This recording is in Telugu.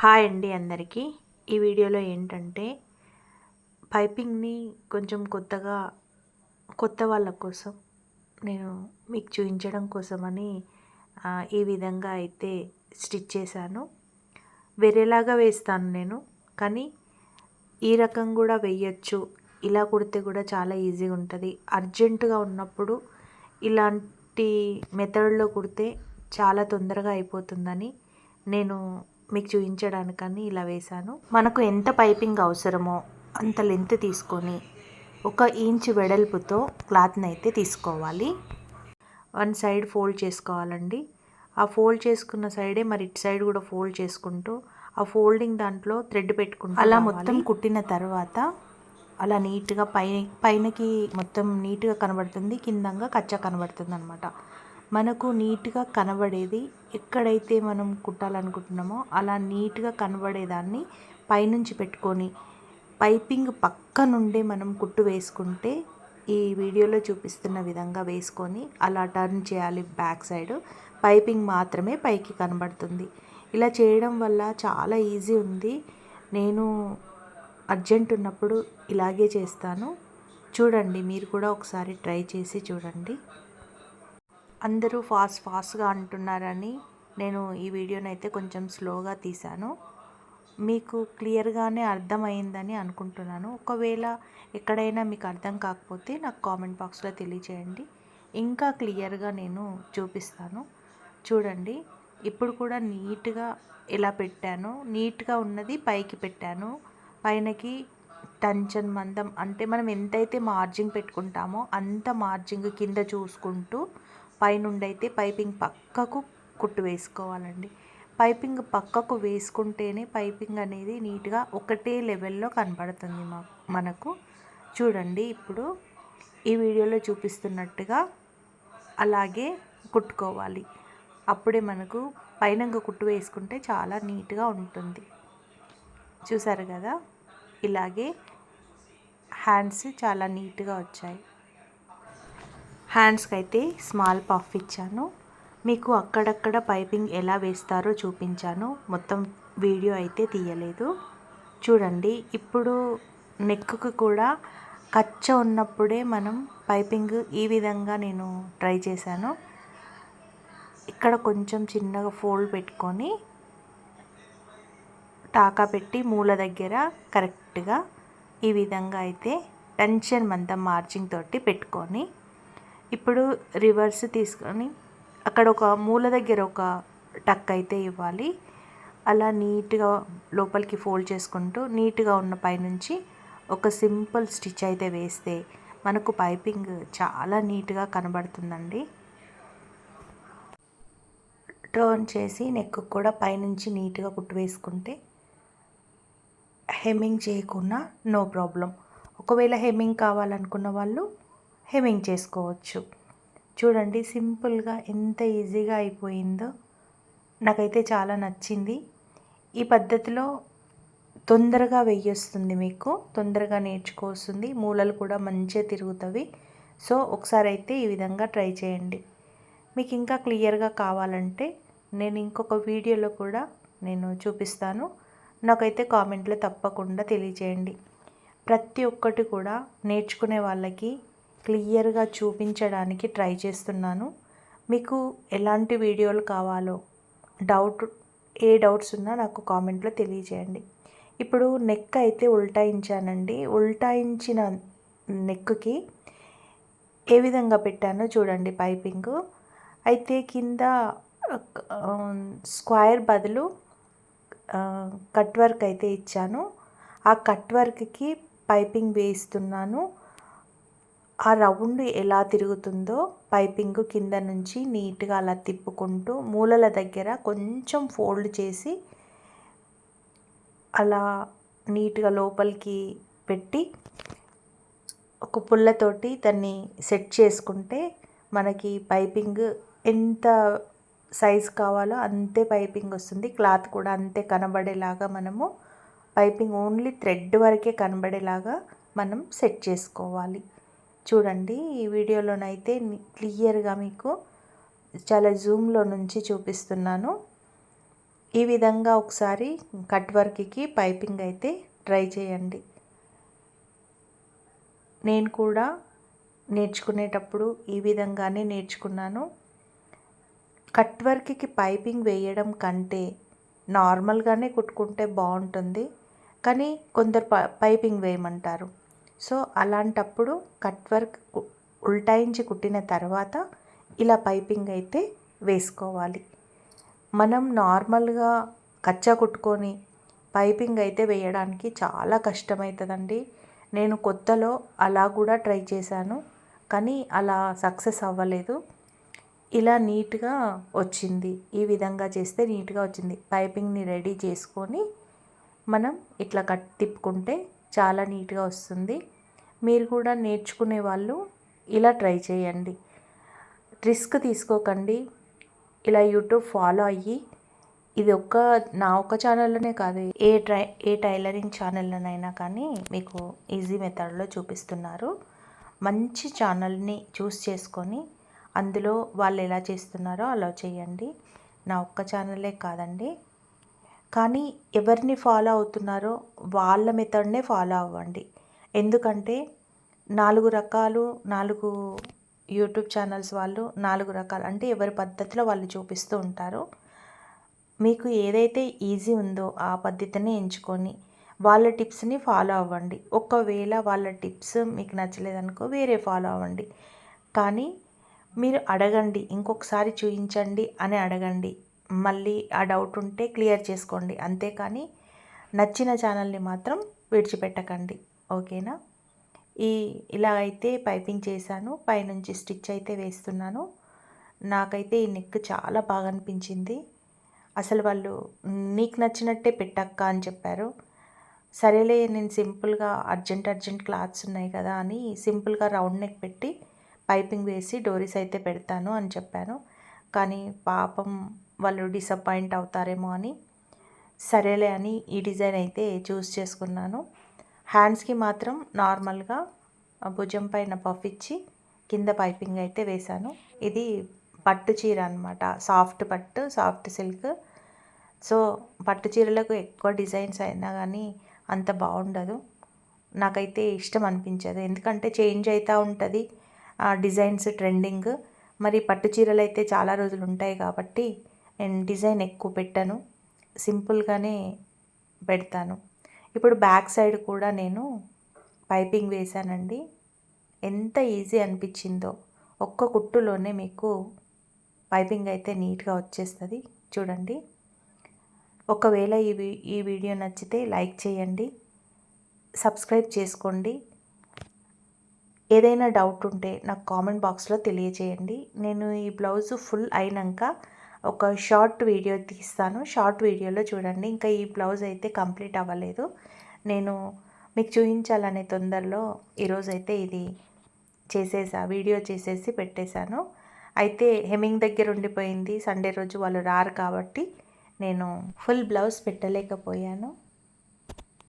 హాయ్ అండి అందరికీ. ఈ వీడియోలో ఏంటంటే పైపింగ్ని కొంచెం కొత్తగా కొత్త వాళ్ళ కోసం నేను మీకు చూపించడం కోసమని ఈ విధంగా అయితే స్టిచ్ చేశాను. వేరేలాగా వేస్తాను నేను కానీ ఈ రకం కూడా వేయచ్చు. ఇలా కుడితే కూడా చాలా ఈజీగా ఉంటుంది. అర్జెంటుగా ఉన్నప్పుడు ఇలాంటి మెథడ్లో కుడితే చాలా తొందరగా అయిపోతుందని నేను మీకు చూపించడానికని ఇలా వేశాను. మనకు ఎంత పైపింగ్ అవసరమో అంత లెంత్ తీసుకొని ఒక ఇంచ్ వెడల్పుతో క్లాత్ని అయితే తీసుకోవాలి. వన్ సైడ్ ఫోల్డ్ చేసుకోవాలండి. ఆ ఫోల్డ్ చేసుకున్న సైడే మరి ఇటు సైడ్ కూడా ఫోల్డ్ చేసుకుంటూ ఆ ఫోల్డింగ్ దాంట్లో థ్రెడ్ పెట్టుకుంటూ అలా మొత్తం కుట్టిన తర్వాత అలా నీట్గా పై పైనకి మొత్తం నీట్గా కనబడుతుంది. కిందంగా కచ్చా కనబడుతుంది అనమాట మనకు నీట్గా కనబడేది ఎక్కడైతే మనం కుట్టాలనుకుంటున్నామో అలా నీట్గా కనబడేదాన్ని పైనుంచి పెట్టుకొని పైపింగ్ పక్క నుండే మనం కుట్టు వేసుకుంటే ఈ వీడియోలో చూపిస్తున్న విధంగా వేసుకొని అలా టర్న్ చేయాలి బ్యాక్ సైడ్. పైపింగ్ మాత్రమే పైకి కనబడుతుంది. ఇలా చేయడం వల్ల చాలా ఈజీ ఉంది. నేను అర్జెంట్ ఉన్నప్పుడు ఇలాగే చేస్తాను. చూడండి మీరు కూడా ఒకసారి ట్రై చేసి చూడండి. అందరూ ఫాస్ట్ ఫాస్ట్గా అంటున్నారని నేను ఈ వీడియోని అయితే కొంచెం స్లోగా తీశాను. మీకు క్లియర్గానే అర్థమైందని అనుకుంటున్నాను. ఒకవేళ ఎక్కడైనా మీకు అర్థం కాకపోతే నాకు కామెంట్ బాక్స్లో తెలియచేయండి. ఇంకా క్లియర్గా నేను చూపిస్తాను. చూడండి ఇప్పుడు కూడా నీట్గా ఎలా పెట్టాను నీట్గా ఉన్నది పైకి పెట్టాను. పైనకి టంచన్ మందం అంటే మనం ఎంతైతే మార్జింగ్ పెట్టుకుంటామో అంత మార్జింగ్ కింద చూసుకుంటూ పైనుండి అయితే పైపింగ్ పక్కకు కుట్టు వేసుకోవాలండి. పైపింగ్ పక్కకు వేసుకుంటేనే పైపింగ్ అనేది నీట్గా ఒకటే లెవెల్లో కనబడుతుంది మా మనకు. చూడండి ఇప్పుడు ఈ వీడియోలో చూపిస్తున్నట్టుగా అలాగే కుట్టుకోవాలి. అప్పుడే మనకు పైన కుట్టు వేసుకుంటే చాలా నీట్గా ఉంటుంది. చూసారు కదా? ఇలాగే హ్యాండ్స్ చాలా నీట్గా వచ్చాయి. హ్యాండ్స్కి అయితే స్మాల్ పఫ్ ఇచ్చాను. మీకు అక్కడక్కడ పైపింగ్ ఎలా వేస్తారో చూపించాను. మొత్తం వీడియో అయితే తీయలేదు. చూడండి ఇప్పుడు నెక్కు కూడా కచ్చ ఉన్నప్పుడే మనం పైపింగ్ ఈ విధంగా నేను ట్రై చేశాను. ఇక్కడ కొంచెం చిన్నగా ఫోల్డ్ పెట్టుకొని టాకా పెట్టి మూల దగ్గర కరెక్ట్గా ఈ విధంగా అయితే టెన్షన్ మంతా మార్జింగ్ తోటి పెట్టుకొని ఇప్పుడు రివర్స్ తీసుకొని అక్కడ ఒక మూల దగ్గర ఒక టక్ అయితే ఇవ్వాలి. అలా నీట్గా లోపలికి ఫోల్డ్ చేసుకుంటూ నీట్గా ఉన్న పైనుంచి ఒక సింపుల్ స్టిచ్ అయితే వేస్తే మనకు పైపింగ్ చాలా నీట్గా కనబడుతుందండి. టర్న్ చేసి నెక్ కూడా పైనుంచి నీట్గా కుట్టు వేసుకుంటే హెమ్మింగ్ చేయకుండా నో ప్రాబ్లం ఒకవేళ హెమ్మింగ్ కావాలనుకున్న వాళ్ళు హెమింగ్ చేసుకోవచ్చు. చూడండి సింపుల్గా ఎంత ఈజీగా అయిపోయిందో. నాకైతే చాలా నచ్చింది. ఈ పద్ధతిలో తొందరగా వెయ్యొస్తుంది మీకు. తొందరగా నేర్చుకోవస్తుంది మూలలు కూడా మంచిగా తిరుగుతవి. సో ఒకసారి అయితే ఈ విధంగా ట్రై చేయండి. మీకు ఇంకా క్లియర్గా కావాలంటే నేను ఇంకొక వీడియోలో కూడా నేను చూపిస్తాను. నాకైతే కామెంట్లో తప్పకుండా తెలియజేయండి ప్రతి ఒక్కటి కూడా నేర్చుకునే వాళ్ళకి క్లియర్గా చూపించడానికి ట్రై చేస్తున్నాను. మీకు ఎలాంటి వీడియోలు కావాలో డౌట్ ఏ డౌట్స్ ఉన్నా నాకు కామెంట్లో తెలియజేయండి. ఇప్పుడు నెక్ అయితే ఉల్టాయించానండి. ఉల్టాయించిన నెక్కి ఏ విధంగా పెట్టానో చూడండి పైపింగ్. అయితే కింద స్క్వైర్ బదులు కట్ వర్క్ అయితే ఇచ్చాను. ఆ కట్ వర్క్కి పైపింగ్ వేస్తున్నాను ఆ రౌండ్ ఎలా తిరుగుతుందో పైపింగ్ కింద నుంచి నీట్గా అలా తిప్పుకుంటూ మూలల దగ్గర కొంచెం ఫోల్డ్ చేసి అలా నీట్గా లోపలికి పెట్టి ఒక పుల్లతోటి దాన్ని సెట్ చేసుకుంటే మనకి పైపింగ్ ఎంత సైజ్ కావాలో అంతే పైపింగ్ వస్తుంది. క్లాత్ కూడా అంతే కనబడేలాగా మనము పైపింగ్ ఓన్లీ థ్రెడ్ వరకే కనబడేలాగా మనం సెట్ చేసుకోవాలి. చూడండి ఈ వీడియోలోనైతే క్లియర్గా మీకు చాలా జూమ్లో నుంచి చూపిస్తున్నాను. ఈ విధంగా ఒకసారి కట్ వర్క్కి పైపింగ్ అయితే ట్రై చేయండి. నేను కూడా నేర్చుకునేటప్పుడు ఈ విధంగానే నేర్చుకున్నాను. కట్ వర్క్కి పైపింగ్ వేయడం కంటే నార్మల్గానే కుట్టుకుంటే బాగుంటుంది. కానీ కొందరు పైపింగ్ వేయమంటారు. సో అలాంటప్పుడు కట్ వర్క్ ఉల్టాయించి కుట్టిన తర్వాత ఇలా పైపింగ్ అయితే వేసుకోవాలి. మనం నార్మల్గా కచ్చా కుట్టుకొని పైపింగ్ అయితే వేయడానికి చాలా కష్టమవుతుందండి నేను కొత్తలో అలా కూడా ట్రై చేశాను కానీ అలా సక్సెస్ అవ్వలేదు. ఇలా నీట్గా వచ్చింది. ఈ విధంగా చేస్తే నీట్గా వచ్చింది. పైపింగ్ని రెడీ చేసుకొని మనం ఇట్లా కట్ తిప్పుకుంటే చాలా నీట్గా వస్తుంది. మీరు కూడా నేర్చుకునే వాళ్ళు ఇలా ట్రై చేయండి. రిస్క్ తీసుకోకండి. ఇలా యూట్యూబ్ ఫాలో అయ్యి ఇది ఒక్క నా ఒక్క ఛానల్లోనే కాదు ఏ ట్రై ఏ టైలరింగ్ ఛానల్లోనైనా కానీ మీకు ఈజీ మెథడ్లో చూపిస్తున్నారు. మంచి ఛానల్ని చూస్ చేసుకొని అందులో వాళ్ళు ఎలా చేస్తున్నారో అలా చేయండి. నా ఒక్క ఛానలే కాదండి కానీ ఎవరిని ఫాలో అవుతున్నారో వాళ్ళ మెథడ్నే ఫాలో అవ్వండి. ఎందుకంటే నాలుగు రకాలు నాలుగు యూట్యూబ్ ఛానల్స్ వాళ్ళు నాలుగు రకాలు అంటే ఎవరి పద్ధతిలో వాళ్ళు చూపిస్తూ ఉంటారు మీకు ఏదైతే ఈజీ ఉందో ఆ పద్ధతిని ఎంచుకొని వాళ్ళ టిప్స్ని ఫాలో అవ్వండి. ఒకవేళ వాళ్ళ టిప్స్ మీకు నచ్చలేదనుకో వేరే ఫాలో అవ్వండి. కానీ మీరు అడగండి ఇంకొకసారి చూపించండి అని అడగండి. మళ్ళీ ఆ డౌట్ ఉంటే క్లియర్ చేసుకోండి. అంతేకాని నచ్చిన ఛానల్ని మాత్రం విడిచిపెట్టకండి. ఓకేనా? ఈ ఇలా అయితే పైపింగ్ చేశాను. పైనుంచి స్టిచ్ అయితే వేస్తున్నాను. నాకైతే ఈ నెక్ చాలా బాగా అనిపించింది. అసలు వాళ్ళు నీకు నచ్చినట్టే పెట్టక్క అని చెప్పారు. సరేలే నేను సింపుల్గా అర్జెంట్ అర్జెంట్ క్లాత్స్ ఉన్నాయి కదా అని సింపుల్గా రౌండ్ నెక్ పెట్టి పైపింగ్ వేసి డోరీస్ అయితే పెడతాను అని చెప్పాను. కానీ పాపం వాళ్ళు డిసప్పాయింట్ అవుతారేమో అని. సరేలే అని ఈ డిజైన్ అయితే చూస్ చేసుకున్నాను. హ్యాండ్స్కి మాత్రం నార్మల్గా భుజం పైన పఫ్ ఇచ్చి కింద పైపింగ్ అయితే వేశాను. ఇది పట్టు చీర అనమాట సాఫ్ట్ పట్టు సాఫ్ట్ సిల్క్ సో పట్టు చీరలకు ఎక్కువ డిజైన్స్ అయినా కానీ అంత బాగుండదు. నాకైతే ఇష్టం అనిపించదు. ఎందుకంటే చేంజ్ అవుతూ ఉంటుంది. డిజైన్స్ ట్రెండింగ్ మరి పట్టు చీరలు అయితే చాలా రోజులు ఉంటాయి కాబట్టి అండ్ డిజైన్ ఎక్కువ పెట్టాను. సింపుల్గానే పెడతాను. ఇప్పుడు బ్యాక్ సైడ్ కూడా నేను పైపింగ్ వేశానండి. ఎంత ఈజీ అనిపించిందో. ఒక్క కుట్టులోనే మీకు పైపింగ్ అయితే నీట్గా వచ్చేస్తుంది. చూడండి. ఒకవేళ ఈ ఈ వీడియో నచ్చితే లైక్ చేయండి. సబ్స్క్రైబ్ చేసుకోండి. ఏదైనా డౌట్ ఉంటే నాకు కామెంట్ బాక్స్లో తెలియజేయండి. నేను ఈ బ్లౌజ్ ఫుల్ అయినాక ఒక షార్ట్ వీడియో తీస్తాను. షార్ట్ వీడియోలో చూడండి. ఇంకా ఈ బ్లౌజ్ అయితే కంప్లీట్ అవ్వలేదు. నేను మీకు చూపించాలనే తొందరలో ఈరోజు అయితే ఇది చేసేసా వీడియో చేసేసి పెట్టేశాను. అయితే హెమింగ్ దగ్గర ఉండిపోయింది. సండే రోజు వాళ్ళు రారు కాబట్టి నేను ఫుల్ బ్లౌజ్ పెట్టలేకపోయాను.